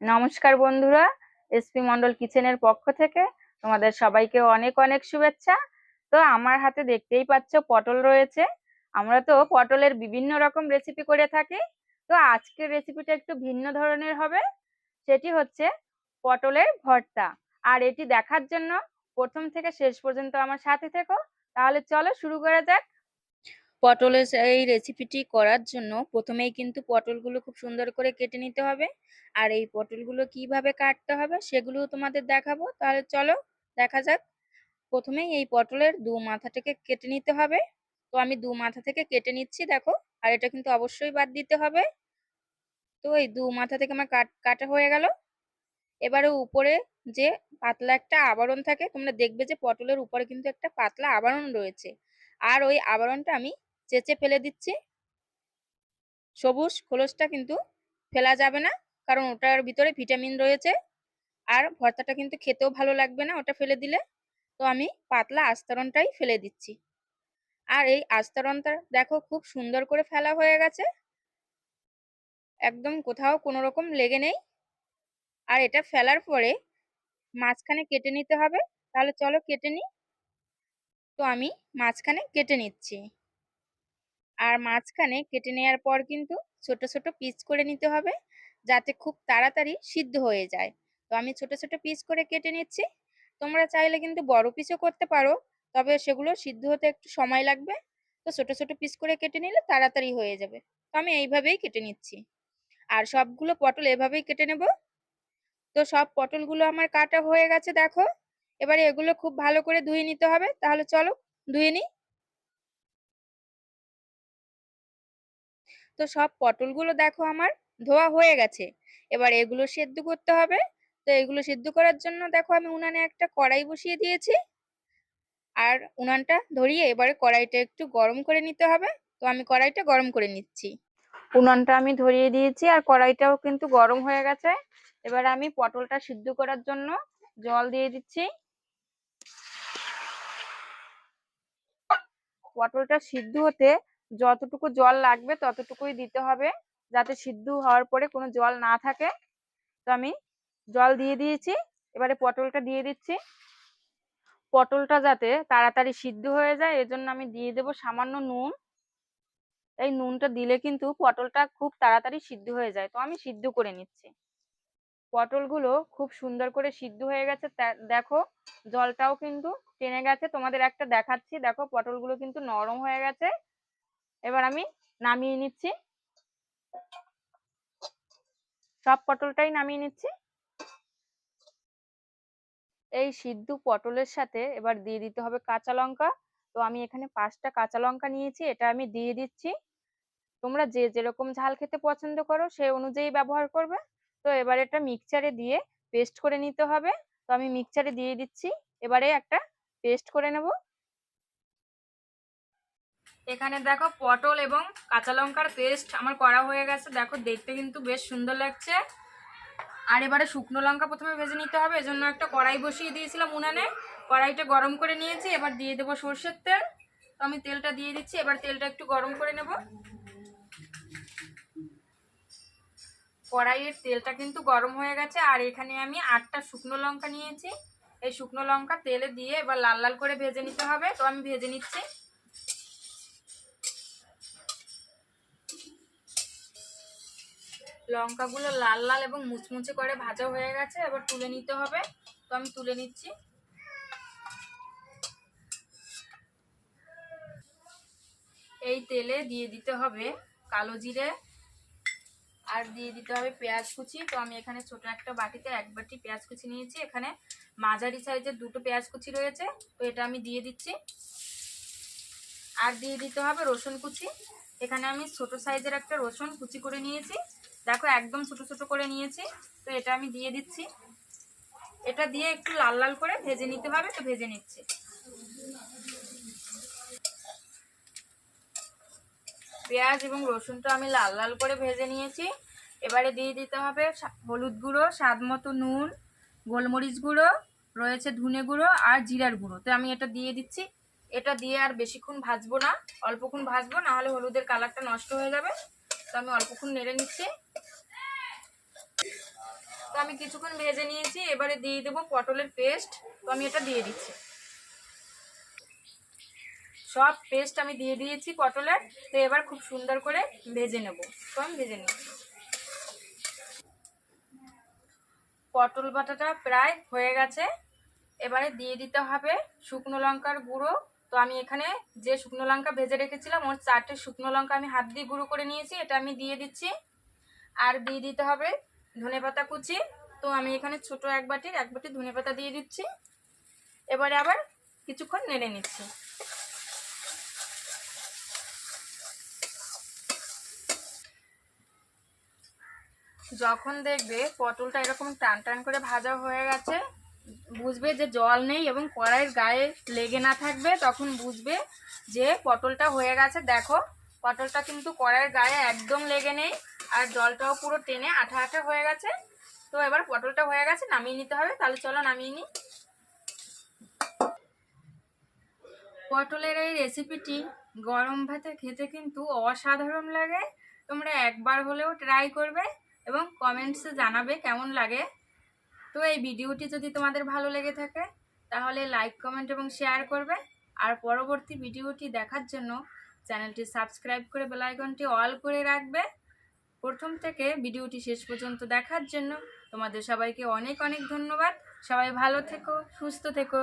নমস্কার বন্ধুরা, এসপি মন্ডল কিচেনের পক্ষ থেকে তোমাদের সবাইকে অনেক অনেক শুভেচ্ছা। তো আমার হাতে দেখতেই পাচ্ছ পটল রয়েছে। আমরা তো পটলের বিভিন্ন রকম রেসিপি করে থাকি। তো আজকের রেসিপিটা একটু ভিন্ন ধরনের হবে। সেটি হচ্ছে পটলের ভর্তা। আর এটি দেখার জন্য প্রথম থেকে শেষ পর্যন্ত আমার সাথে থেকো। তাহলে চলো শুরু করা যাক। পটলের এই রেসিপিটি করার জন্য প্রথমেই কিন্তু পটলগুলো খুব সুন্দর করে কেটে নিতে হবে। আর এই পটলগুলো কীভাবে কাটতে হবে সেগুলো তোমাদের দেখাবো। তাহলে চলো দেখা যাক। প্রথমেই এই পটলের দু মাথাটাকে কেটে নিতে হবে। তো আমি দু মাথা থেকে কেটে নিচ্ছি, দেখো। আর এটা কিন্তু অবশ্যই বাদ দিতে হবে। তো এই দু মাথা থেকে আমার কাটা হয়ে গেল। এবারে উপরে যে পাতলা একটা আবরণ থাকে, তোমরা দেখবে যে পটলের উপরে কিন্তু একটা পাতলা আবরণ রয়েছে। আর ওই আবরণটা আমি চেঁচে ফেলে দিচ্ছি। সবুজ খোলসটা কিন্তু ফেলা যাবে না, কারণ ওটার ভিতরে ভিটামিন রয়েছে। আর ভর্তাটা কিন্তু খেতেও ভালো লাগবে না ওটা ফেলে দিলে। তো আমি পাতলা আস্তরণটাই ফেলে দিচ্ছি। আর এই আস্তরণটা দেখো খুব সুন্দর করে ফেলা হয়ে গেছে। একদম কোথাও কোনো রকম লেগে নেই। আর এটা ফেলার পরে মাঝখানে কেটে নিতে হবে। তাহলে চলো কেটে নিই। তো আমি মাঝখানে কেটে নিচ্ছি। আর মাঝখানে কেটে নেওয়ার পর কিন্তু ছোট ছোট পিস করে নিতে হবে যাতে খুব তাড়াতাড়ি সিদ্ধ হয়ে যায়। তো আমি ছোট ছোট পিস করে কেটে নিচ্ছি। তোমরা চাইলে কিন্তু বড় পিসও করতে পারো, তবে সেগুলো সিদ্ধ হতে একটু সময় লাগবে। তো ছোট ছোট পিস করে কেটে নিলে তাড়াতাড়ি হয়ে যাবে। তো আমি এইভাবেই কেটে নিচ্ছি। আর সবগুলো পটল এভাবেই কেটে নেব। তো সব পটলগুলো আমার কাটা হয়ে গেছে, দেখো। এবারে এগুলো খুব ভালো করে ধুয়ে নিতে হবে। তাহলে চলো ধুয়ে নিই। তো সব পটলগুলো দেখো আমার ধোয়া হয়ে গেছে। এবার এগুলো সেদ্ধ করতে হবে। তো এগুলো সেদ্ধ করার জন্য দেখো আমি উনানে একটা কড়াই বসিয়ে দিয়েছি। আর উনানটা ধরিয়ে এবারে কড়াইটা একটু গরম করে নিতে হবে। তো আমি কড়াইটা গরম করে নিচ্ছি। উনানটা আমি ধরিয়ে দিয়েছি আর কড়াইটাও কিন্তু গরম হয়ে গেছে। এবার আমি পটলটা সিদ্ধ করার জন্য জল দিয়ে দিচ্ছি। পটলটা সিদ্ধ হতে যতটুকু জল লাগবে ততটুকুই দিতে হবে যাতে সিদ্ধ হওয়ার পরে কোনো জল না থাকে। তো আমি জল দিয়ে দিয়েছি, এবারে পটলটা দিয়ে দিচ্ছি। পটলটা যাতে তাড়াতাড়ি সিদ্ধ হয়ে যায়, এজন্য আমি দিয়ে দেব সামান্য নুন। এই নুনটা দিলে কিন্তু পটলটা খুব তাড়াতাড়ি সিদ্ধ হয়ে যায়। তো আমি সিদ্ধ করে নিচ্ছি। পটলগুলো খুব সুন্দর করে সিদ্ধ হয়ে গেছে। দেখো, জলটাও কিন্তু টেনে গেছে। তোমাদের একটা দেখাচ্ছি। দেখো, পটলগুলো কিন্তু নরম হয়ে গেছে। এবার আমি নামিয়ে নিচ্ছি। সব পটলটাই নামিয়ে নিচ্ছি। এই সিদ্ধ পটলের সাথে এবার দিয়ে দিতে হবে কাঁচা লঙ্কা। তো আমি এখানে পাঁচটা কাঁচা লঙ্কা নিয়েছি, এটা আমি দিয়ে দিচ্ছি। তোমরা যে যেরকম ঝাল খেতে পছন্দ করো সে অনুযায়ী ব্যবহার করবে। তো এবার এটা মিক্সচারে দিয়ে পেস্ট করে নিতে হবে। তো আমি মিক্সচারে দিয়ে দিচ্ছি। এবারে একটা পেস্ট করে নেব। এখানে দেখো পটল এবং কাঁচা লঙ্কার পেস্ট আমার করা হয়ে গেছে। দেখো দেখতে কিন্তু বেশ সুন্দর লাগছে। আর এবারে শুকনো লঙ্কা প্রথমে ভেজে নিতে হবে, এজন্য একটা কড়াই বসিয়ে দিয়েছিলাম উনানে। কড়াইটা গরম করে নিয়েছি, এবার দিয়ে দেবো সর্ষের তেল। তো আমি তেলটা দিয়ে দিচ্ছি, এবার তেলটা একটু গরম করে নেব। কড়াইয়ের তেলটা কিন্তু গরম হয়ে গেছে, আর এখানে আমি আটটা শুকনো লঙ্কা নিয়েছি। এই শুকনো লঙ্কা তেলে দিয়ে এবার লাল লাল করে ভেজে নিতে হবে। তো আমি ভেজে নিচ্ছি। লঙ্কাগুলো লাল লাল এবং মুচমুচে করে ভাজা হয়ে গেছে, এবার তুলে নিতে হবে। তো আমি তুলে নিচ্ছি। এই তেলে দিয়ে দিতে হবে কালো জিরে আর দিয়ে দিতে হবে পেঁয়াজ কুচি। তো আমি এখানে ছোট একটা বাটিতে এক বাটি পেঁয়াজ কুচি নিয়েছি। এখানে মাঝারি সাইজের দুটো পেঁয়াজ কুচি রয়েছে, তো এটা আমি দিয়ে দিচ্ছি। আর দিয়ে দিতে হবে রসুন কুচি। এখানে আমি ছোট সাইজের একটা রসুন কুচি করে নিয়েছি। দেখো একদম ছোট ছোট করে নিয়েছি, তো এটা আমি দিয়ে দিচ্ছি। এটা দিয়ে একটু লাল লাল করে ভেজে নিতে হবে, তো ভেজে নিচ্ছি। পেঁয়াজ এবং রসুনটা আমি লাল লাল করে ভেজে নিয়েছি। এবারে দিয়ে দিতে হবে হলুদ গুঁড়ো, স্বাদ মতো নুন, গোলমরিচ গুঁড়ো, রয়েছে ধনে গুঁড়ো আর জিরার গুঁড়ো। তো আমি এটা দিয়ে দিচ্ছি। এটা দিয়ে আর বেশিক্ষণ ভাজবো না, অল্পক্ষণ ভাজবো না হলে হলুদের কালারটা নষ্ট হয়ে যাবে। তো আমি অল্পক্ষণ নেড়ে নিচ্ছি। তো আমি কিছুক্ষণ ভেজে নিয়েছি, এবারে দিয়ে দেবো পটলের পেস্ট। তো আমি এটা দিয়ে দিচ্ছি। সব পেস্ট আমি দিয়ে দিয়েছি পটলের। তো এবার খুব সুন্দর করে ভেজে নেব। তো আমি ভেজে নিচ্ছি পটল বাটাটা প্রায় হয়ে গেছে। এবারে দিয়ে দিতে হবে শুকনো লঙ্কার গুঁড়ো। তো আমি এখানে যে শুকনো লঙ্কা ভেজে রেখেছিলাম, ওর চারটে শুকনো লঙ্কা আমি হাত দিয়ে গুঁড়ো করে নিয়েছি, এটা আমি দিয়ে দিচ্ছি। আর দিয়ে দিতে হবে ধনেপাতা কুচি। তো আমি এখানে ছোট এক বাটির, এক বাটি ধনেপাতা দিয়ে দিচ্ছি। এবারে আবার কিছুক্ষণ নেড়ে নিচ্ছি। যখন দেখবে পটলটা এরকম টান টান করে ভাজা হয়ে গেছে, বুঝবে যে জল নেই এবং কড়াইয়ের গায়ে লেগে না থাকবে, তখন বুঝবে যে পটলটা হয়ে গেছে। দেখো, পটলটা কিন্তু কড়াইয়ের গায়ে একদম লেগে নেই। আর জলটাও পুরো টেনে আঠা আঠা হয়ে গেছে। তো এবার পটলটা হয়ে গেছে, নামিয়ে নিতে হবে। তাহলে চলো নামিয়ে নিই। পটলের এই রেসিপিটি গরম ভাতে খেতে কিন্তু অসাধারণ লাগে। তোমরা একবার হলেও ট্রাই করবে এবং কমেন্টসে জানাবে কেমন লাগে। তো এই ভিডিওটি যদি তোমাদের ভালো লেগে থাকে, তাহলে লাইক কমেন্ট এবং শেয়ার করবে। আর পরবর্তী ভিডিওটি দেখার জন্য চ্যানেলটি সাবস্ক্রাইব করে বেলাইকনটি অল করে রাখবে। প্রথম থেকে ভিডিওটি শেষ পর্যন্ত দেখার জন্য তোমাদের সবাইকে অনেক অনেক ধন্যবাদ। সবাই ভালো থেকো, সুস্থ থেকো।